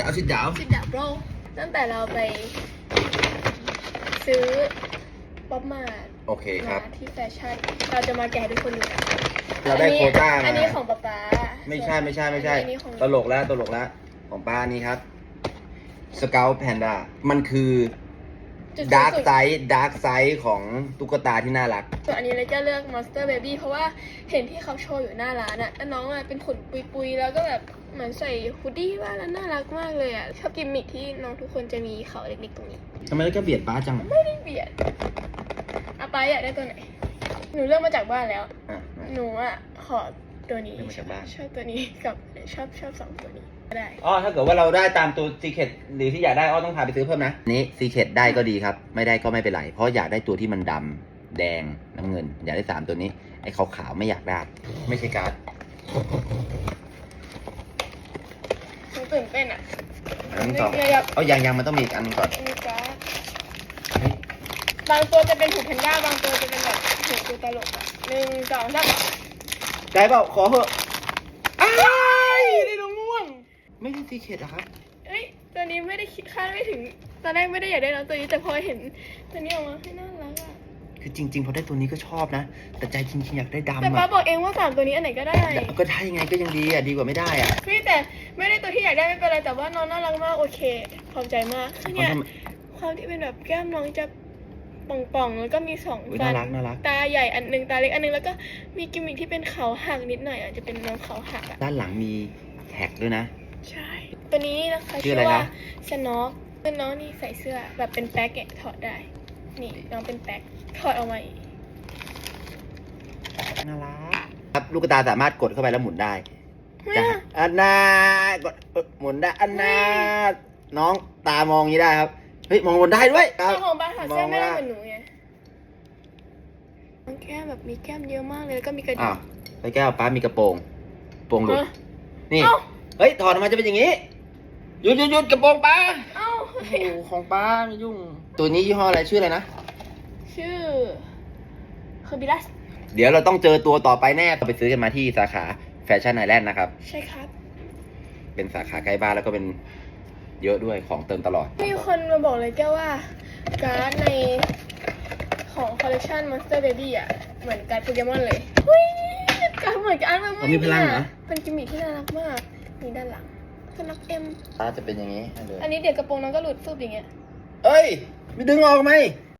ดาวชิดดาวสิดับโรตั้งแต่เราไป ซื้อป๊อปมาโอเคคมารับ ที่แฟชั่น เราจะมาแกะให้ทุกคนดูกันเราได้อันนี้โควต้ามาอันนี้ของป๊าป๊าไม่ใช่ไม่ใช่ไม่ใช่อันนี้ของตลกแล้วตลกแล้วของป้านี่ครับสเกลแพนด้ามันคือ จุดาร์กสูงสุไซด์ดาร์กไซด์ของตุ๊กตาที่น่ารัก ส่วนอันนี้เลยจะเลือก Monster Baby เพราะว่าเห็นที่เขาโชว์อยู่หน้าร้านอะแล้วน้องอะเป็นขนปุยๆ แล้วก็แบบเหมือนใส่ฮูดดี้ว่าแล้วน่ารักมากเลยอะชอบกิมมิคที่น้องทุกคนจะมีเขาเล็กๆตรงนี้ ทำไมแล้วก็เบียดป้าจังไม่ได้เบียดอาปาอยากได้ตัวไหน หนูเลือกมาจากบ้านแล้วอะมาหนูอะขอ ตัวนี้เลือกมาจากบ้าน ชอบตัวนี้กับชอบชอบสองตัวนี้ก็ได้อ๋อถ้าเกิดว่าเราได้ตามตัวซีเคดหรือที่อยากได้อ้อต้องพาไปซื้อเพิ่มนะนี่ซีเคดได้ก็ดีครับ ไม่ได้ก็ไม่เป็นไร เพราะอยากได้ตัวที่มันดำแดงน้ำเงิน อยากได้สามตัวนี้ ไอ้ขาวๆไม่อยากได้ ไม่ใช่การ์ดหนูตื่นเต้นอะอันนี้ต่อเดี๋ยวเอายังยังมันต้องมีอีกอันหนึงก่อนอันนี้จ้าบางตัวจะเป็นหูแพนด้าบางตัวจะเป็นแบบหูตัวตลกอะหนึ่งสองสาม ใจเปล่าขอเถอะอ้ายได้ดวงม่วง ไม่ใช่ซีเคดอะครับ เอ้ยตัวนี้ไม่ได้คิดคาดไม่ถึงตอนแรกไม่ได้อยากได้น้องตัวนี้แต่พอเห็นตัวนี้ออกมาให้น่ารักอะคือจริงๆพอได้ตัวนี้ก็ชอบนะ แต่ใจจริงๆอยากได้แต่ดำป้าอะบอกเองว่าสามตัวนี้อันไหนก็ได้ก็ได้ไงก็ยังดีอะดีกว่าไม่ได้อะ พี่แต่ไม่ได้ตัวที่อยากได้ไม่เป็นไรแต่ว่าน้องน่ารักมากโอเคพอใจมากคือเนี่ยความที่เป็นแบบแก้มน้องจะ ป่องๆ แล้วก็มีสองอุ๊ยฟัน่ารักน่ารัก ตาใหญ่อันหนึ่งตาเล็กอันหนึงแล้วก็มีกิมมิคที่เป็นเขาหักนิดหน่อยอะจะเป็นน้องเขาหักอะ ด้านหลังมีแท็กด้วยนะ ใช่ ตัวนี้นะคะชื่ออะไรว่านะสโนอกคือน้องนี่ใส่เสื้อแบบเป็นแป๊กเนี่ยถอดได้ นี่น้องเป็นแป๊กถอดออกมาอีกน่ารัก ครับลูกตาสามารถกดเข้าไปแล้วหมุนได้เฮ้ยจะอันนากดเอ่อหมุนได้อันนาน้องตามองอย่างนี้ได้ครับ เฮ้ยมองบนได้ด้วยครับเจ้าของบ้านถอดเสื้อไม่ได้มองว่าเหมือนหนูไงน้องแก้มแบบมีแก้มเยอะมากเลยแล้วก็มีกระดิ่อ้างวไปแก้วป้ามีกระโปรงโปรงหลุดฮะนี่ เอ้าเฮ้ย ถอดออกมาจะเป็นอย่างนี้ หยุดหยุดหยุดกระโปรงป้าเอ้าโอ้โหของป้าไม่ยุ่ง ตัวนี้ยี่ห้ออะไรชื่ออะไรนะ ชื่อคือบิลัสเดี๋ยวเราต้องเจอตัวต่อไปแน่เราไปซื้อกันมาที่สาขาแฟชั่นไอแลนด์นะครับ ใช่ครับ เป็นสาขาใกล้บ้านแล้วก็เป็น เยอะด้วยของเติมตลอด มีคนมาบอกเลยแก้วว่า การ์ดในของคอลเลคชัน Monster Baby อะ เหมือนการ์ดโปเกมอนเลยหุ้ยการ์ดเหมือนการ์ดมากอ๋อมีพลังเหรอ เป็นกิมมิคที่น่ารักมากนี่ด้านหลังก็รักเอ็มป้าจะเป็นอย่างนี้เลยอันนี้เดี๋ยวกระโปรงน้องก็หลุดฟุบอย่างเงี้ย เอ้ยไม่ดึงออกไหมไ